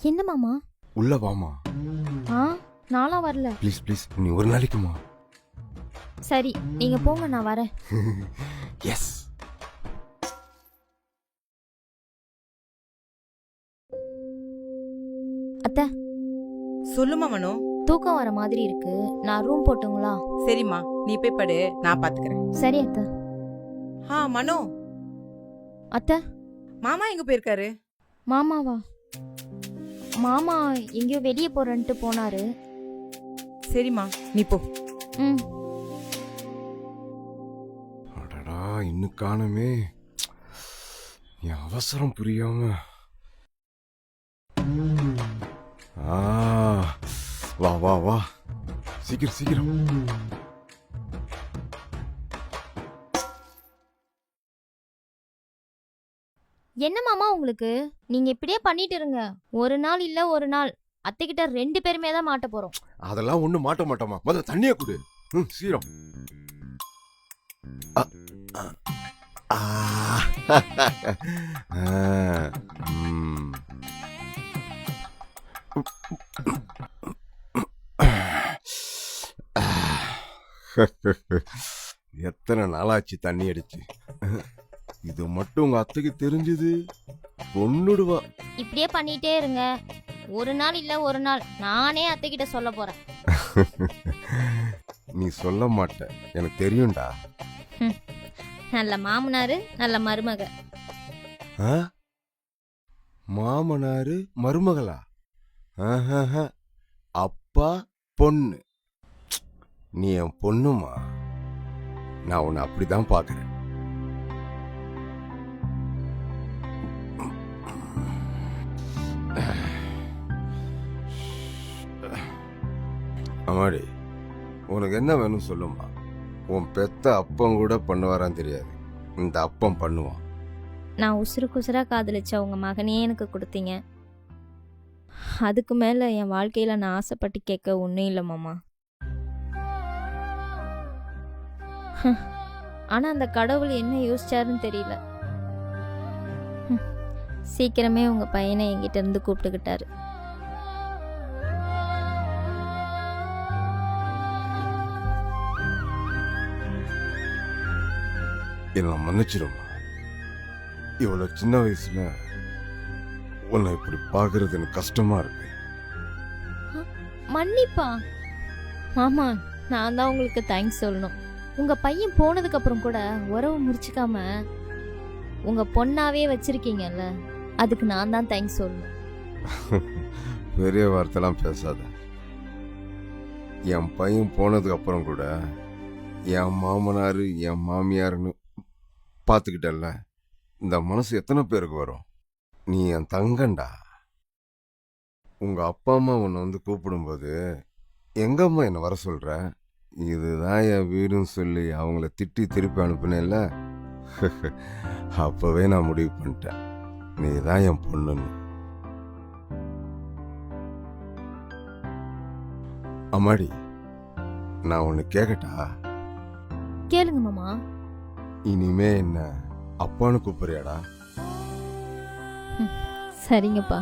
என்ன மாமா? உள்ள வாமா. ஆ நானும் வரல. ப்ளீஸ் ப்ளீஸ் நீ ஒரு நாளைக்குமா சரி நீங்க போங்க நான் வரேன். எஸ் அத்தை. சொல்லுமா மனோ. தூக்கம் வர மாதிரி இருக்கு. நான் ரூம் போட்டுங்களா? சரிம்மா நீ போய் படு நான் பாத்துக்கிறேன். சரி அத்தை. ஆ மனோ. அத்தை? மாமா எங்க போயிருக்காரு? மாமாவா? மாமா எங்கேயோ வெளியே போறேன்ட்டு போனாரு. சரிம்மா நீ போ. ம். அடடா இன்னும் காணுமே. என் அவசரம் புரியாம. ஆ வா வா வா. சீக்கிரம் சீக்கிரம். என்ன மாமா உங்களுக்கு? நீங்க இப்படியே பண்ணிட்டு இருங்க. ஒரு நாள் இல்ல ஒரு நாள். அத்தைகிட்ட ரெண்டு பேருமே தான் மாட்ட போறோம். அதெல்லாம் ஒண்ணும் மாட்ட மாட்டோமா முதல்ல தண்ணிய குடு. ம், சீரம். அ, அ, ஆ. ஆ, ம். எத்தனை நாளாச்சு தண்ணி அடிச்சு? இது மட்டும் உங்க அத்தைக்கு தெரிஞ்சது. கொன்னுடுவா. இப்படியே பண்ணிட்டே இருங்க. ஒரு நாள் இல்ல ஒரு நாள். நானே அத்தைகிட்ட சொல்ல போறேன். நீ சொல்ல மாட்ட. எனக்கு தெரியும்டா. நல்ல மாமனாரு நல்ல மருமக. ஆ? மாமனாரு மருமகளா? ஆஹாஹா. அப்பா பொண்ணு. நீ என் பொண்ணுமா? நான் உன்னை அப்படிதான் பாக்குறேன். அம்மாடி உனக்கு என்ன வேணும் சொல்லுமா உன் பெத்த அப்பம் கூட பண்ணுவாரான்னு தெரியாது. இந்த அப்பம் பண்ணுவான். நான் உசுறு குசுரா காதலிச்ச உங்க மகனையே எனக்கு கொடுத்தீங்க. அதுக்கு மேல என் வாழ்க்கையில நான் ஆசைப்பட்டு கேட்க ஒன்றும் இல்லை மாமா. ஆனால் ஆனா அந்த கடவுள் என்ன யோசிச்சாருன்னு தெரியல. சீக்கிரமே உங்க பையனை என்கிட்ட இருந்து கூப்பிட்டுக்கிட்டாரு. என்னை மன்னிச்சிடுமா இவ்வளவு சின்ன வயசுல உன்னை இப்படி பாக்குறது எனக்கு கஷ்டமா இருக்கு. மன்னிப்பா. மாமா நான் தான் உங்களுக்கு தேங்க்ஸ் சொல்லணும். உங்க பையன் போனதுக்கு அப்புறம் கூட உறவு முடிச்சுக்காம உங்க பொண்ணாவே வச்சிருக்கீங்கல்ல அதுக்கு நான் தான் தேங்க்ஸ் சொல்லணும். பெரிய வார்த்தைலாம் பேசாத. என் பையன் போனதுக்கு அப்புறம் கூட என் மாமனாரு என் மாமியாருன்னு பார்த்துக்கிட்டல்ல இந்த மனசு எத்தனை பேருக்கு வரும்? நீ என் தங்கண்டா உங்கள் அப்பா அம்மா உன்னை வந்து கூப்பிடும்போது எங்கம்மா என்னை வர சொல்கிற இதுதான் என் வீடுன்னு சொல்லி அவங்கள திட்டி திருப்பி அனுப்புனேல்ல அப்போவே நான் முடிவு பண்ணிட்டேன். நீ தான் என் பொண்ணுன்னு. அம்மாடி நான் ஒன்று கேட்கட்டா கேளுங்க மாமா. இனிமே என்ன அப்பான்னு கூப்பிடுறியாடா? சரிங்கப்பா.